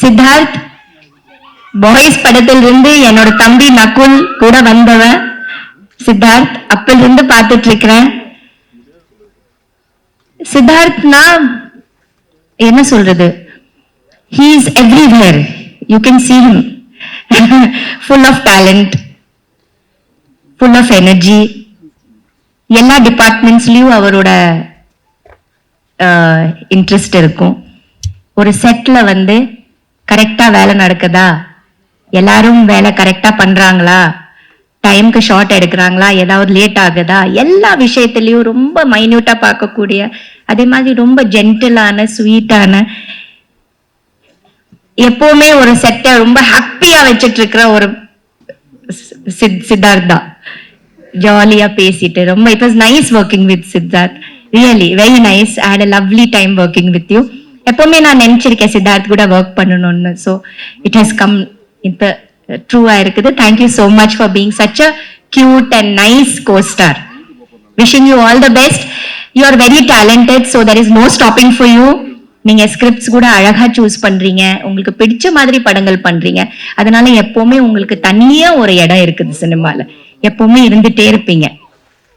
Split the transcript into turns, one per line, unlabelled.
Siddharth boys படத்திலிருந்து என்னோட தம்பி நகுல் கூட வந்தவன் சித்தார்த் அப்பல இருந்து பார்த்துட்டு இருக்கிறேன் சித்தார்த்னா என்ன சொல்றது? He is everywhere. You can see him. Full of talent full of energy எல்லா டிபார்ட்மெண்ட்ஸ்லயும் அவரோட uh, இன்ட்ரெஸ்ட் இருக்கும். ஒரு செட்ல வந்து கரெக்டா வேலை நடக்குதா? எல்லாரும் வேலை கரெக்டா பண்றாங்களா? டைம்க்கு ஷார்ட் எடுக்கிறாங்களா? ஏதாவது லேட் ஆகுதா? எல்லா விஷயத்துலயும் ரொம்ப மைன்யூட்டா பார்க்கக்கூடிய அதே மாதிரி ரொம்ப ஜென்டிலான ஸ்வீட்டான எப்பவுமே ஒரு செட்டை ரொம்ப ஹாப்பியா வச்சிட்டு இருக்கிற ஒரு சித்தார்த்தா சித்- தான் ஜாலியா பேசிட்டு ரொம்ப it was nice working with Siddharth really very nice I had a lovely time working with you எப்பவுமே நான் நினைச்சிருக்கேன் சித்தார்த் கூட ஒர்க் பண்ணணும்னு. ஸோ இட் ஹஸ் கம் இந்த ட்ரூவா இருக்குது. Thank you so much for being such a cute and nice costar wishing you all the best you are very talented so there is no stopping for you நீங்க scripts கூட அழகா choose பண்றீங்க. உங்களுக்கு பிடிச்ச மாதிரி படங்கள் பண்றீங்க. அதனால எப்பவுமே உங்களுக்கு தனியா ஒரு இடம் இருக்குது சினிமால. எப்பவுமே இருந்துட்டே இருப்பீங்க.